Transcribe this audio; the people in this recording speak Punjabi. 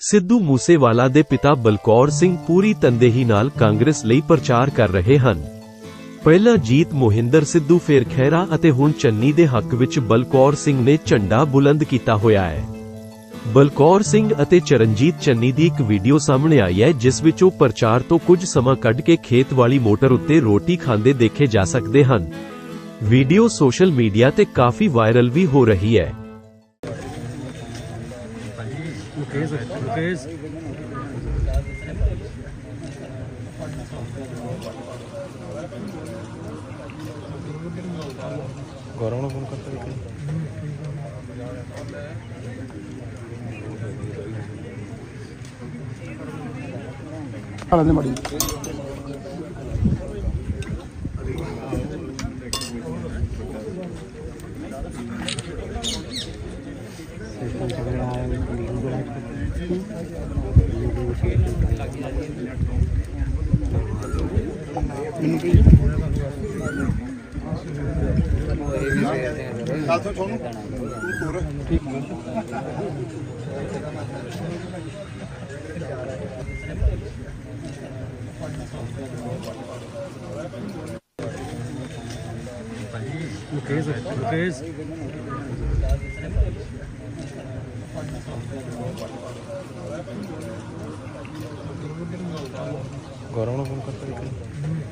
ਸਿੱਧੂ ਮੂਸੇਵਾਲਾ ਦੇ ਪਿਤਾ ਬਲਕੌਰ ਸਿੰਘ ਪੂਰੀ ਤੰਦੇਹੀ ਨਾਲ ਕਾਂਗਰਸ ਲਈ ਪ੍ਰਚਾਰ ਕਰ ਰਹੇ ਹਨ। ਪਹਿਲਾਂ ਜੀਤ ਮੋਹਿੰਦਰ ਸਿੱਧੂ, ਫੇਰ ਖਹਿਰਾ ਅਤੇ ਹੁਣ ਚੰਨੀ ਦੇ ਹੱਕ ਵਿੱਚ ਬਲਕੌਰ ਸਿੰਘ ਨੇ ਝੰਡਾ ਬੁਲੰਦ ਕੀਤਾ ਹੋਇਆ ਹੈ। ਬਲਕੌਰ ਸਿੰਘ ਅਤੇ ਚਰਨਜੀਤ ਚੰਨੀ ਦੀ ਇੱਕ ਵੀਡੀਓ ਸਾਹਮਣੇ ਆਈ ਹੈ, ਜਿਸ ਵਿੱਚ ਉਹ ਪ੍ਰਚਾਰ ਤੋਂ ਕੁਝ ਸਮਾਂ ਕੱਢ ਕੇ ਖੇਤ ਵਾਲੀ ਮੋਟਰ ਉੱਤੇ ਰੋਟੀ ਖਾਂਦੇ ਦੇਖੇ ਜਾ ਸਕਦੇ ਹਨ। ਵੀਡੀਓ ਸੋਸ਼ਲ ਮੀਡੀਆ ਤੇ ਕਾਫੀ ਵਾਇਰਲ ਵੀ ਹੋ ਰਹੀ ਹੈ। ਮੁਕੇਸ਼ ਮੁਕੇਸ਼ ਗੌਰਵ ਨੂੰ ਫੋਨ ਕਰਤਾ ਇੱਕ ਹਾਲਾਂ ਦੇ ਮੜੀ ਸਾਥੋਂ ਤੁਹਾਨੂੰ ਤੂੰ ਤੁਰ ਮੁਕੇਸ਼ ਮੁਕੇਸ਼ ਗੌਰਵ ਨੂੰ ਫੋਨ ਕਰਤਾ ਇੱਕ।